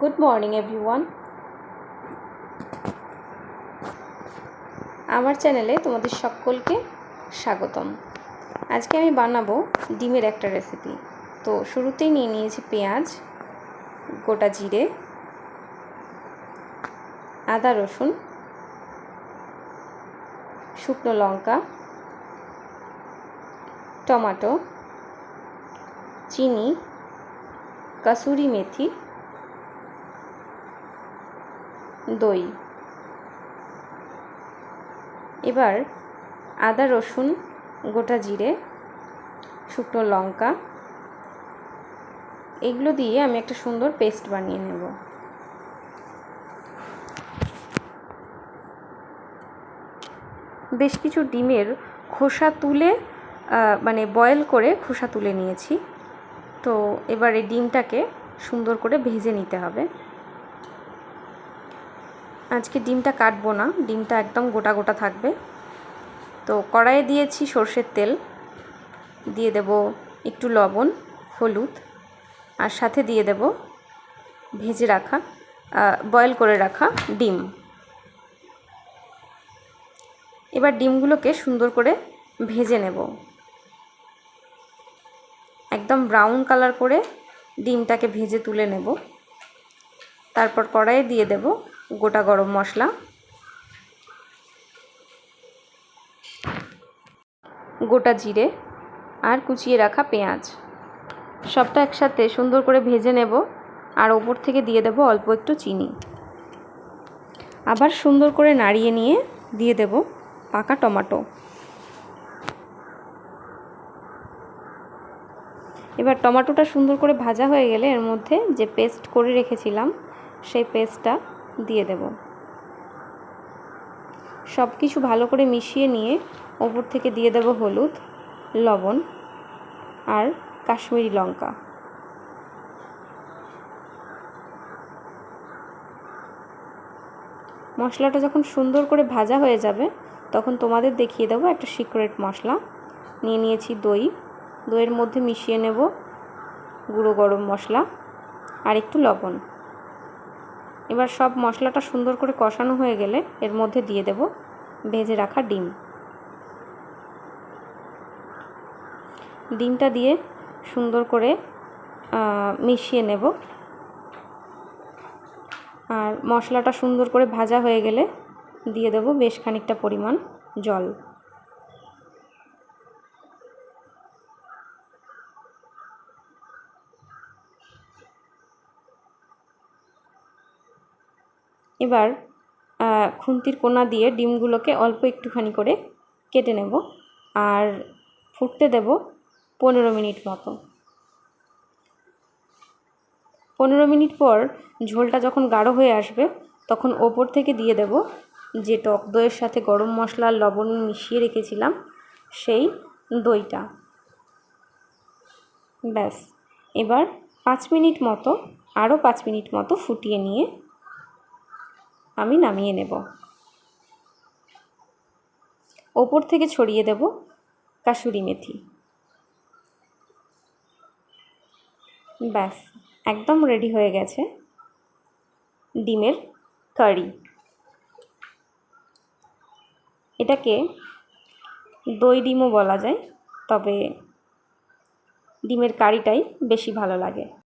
Good morning everyone আমার চ্যানেলে তোমাদের সকলকে স্বাগতম। আজকে আমি বানাবো ডিমের একটা রেসিপি তো শুরুতেই নিয়ে নিয়েছি পেঁয়াজ, গোটা জিরে, আদা রসুন, শুকনো লঙ্কা, টমাটো, চিনি, কাসুরি মেথি দই। এবার আদা, রসুন, গোটা জিরে, শুকনো লঙ্কা, এগুলো দিয়ে আমি একটা সুন্দর পেস্ট বানিয়ে নেব। বেশ কিছু ডিমের খোসা তুলে মানে বয়েল করে খোসা তুলে নিয়েছি। তো এবার এই ডিমটাকে সুন্দর করে ভেজে নিতে হবে। আজকে ডিমটা কাটবো না, ডিমটা একদম গোটা গোটা থাকবে। তো কড়াইয়ে দিয়েছি সর্ষের তেল, দিয়ে দেব একটু লবণ, হলুদ, আর সাথে দিয়ে দেব ভেজে রাখা বয়েল করে রাখা ডিম। এবার ডিমগুলোকে সুন্দর করে ভেজে নেব। একদম ব্রাউন কালার করে ডিমটাকে ভেজে তুলে নেব। তারপর কড়াইয়ে দিয়ে দেব গোটা গরম মশলা। গোটা জিরে আর কুচিয়ে রাখা পেঁয়াজ। সবটা একসাথে সুন্দর করে ভেজে নেব আর ওপর থেকে দিয়ে দেব অল্প একটু চিনি। আবার সুন্দর করে নাড়িয়ে নিয়ে দিয়ে দেব পাকা টমেটো। এবার টমেটোটা সুন্দর করে ভাজা হয়ে গেলে এর মধ্যে যে পেস্ট করে রেখেছিলাম, সেই পেস্টটা দিয়ে দেব। সব কিছু ভালো করে মিশিয়ে নিয়ে ওপর থেকে দিয়ে দেব হলুদ, লবণ আর কাশ্মীরি লঙ্কা। মশলাটা যখন সুন্দর করে ভাজা হয়ে যাবে, তখন তোমাদের দেখিয়ে দেবো একটা সিক্রেট মশলা। নিয়ে নিয়েছি দই। দইয়ের মধ্যে মিশিয়ে নেব গুঁড়ো গরম মশলা আর একটু লবণ। এবার সব মশলাটা সুন্দর করে কষানো হয়ে গেলে এর মধ্যে দিয়ে দেব ভেজে রাখা ডিম। ডিমটা দিয়ে সুন্দর করে মিশিয়ে নেব। আর মশলাটা সুন্দর করে ভাজা হয়ে গেলে দিয়ে দেব বেশ খানিকটা পরিমাণ জল। এবার খুন্তির কোনা দিয়ে ডিমগুলোকে অল্প একটুখানি করে কেটে নেব আর ফুটতে দেব পনেরো মিনিট মতো। পনেরো মিনিট পর ঝোলটা যখন গাঢ় হয়ে আসবে, তখন ওপর থেকে দিয়ে দেব যে টক দইয়ের সাথে গরম মশলা লবণ মিশিয়ে রেখেছিলাম, সেই দইটা। ব্যাস, এবার পাঁচ মিনিট মতো, আরও পাঁচ মিনিট মতো ফুটিয়ে নিয়ে আমি নামিয়ে নেব। ওপর থেকে ছড়িয়ে দেব কাসুরি মেথি। ব্যাস, একদম রেডি হয়ে গেছে ডিমের কারি এটাকে দই ডিমও বলা যায়, তবে ডিমের কারিটাই বেশি ভালো লাগে।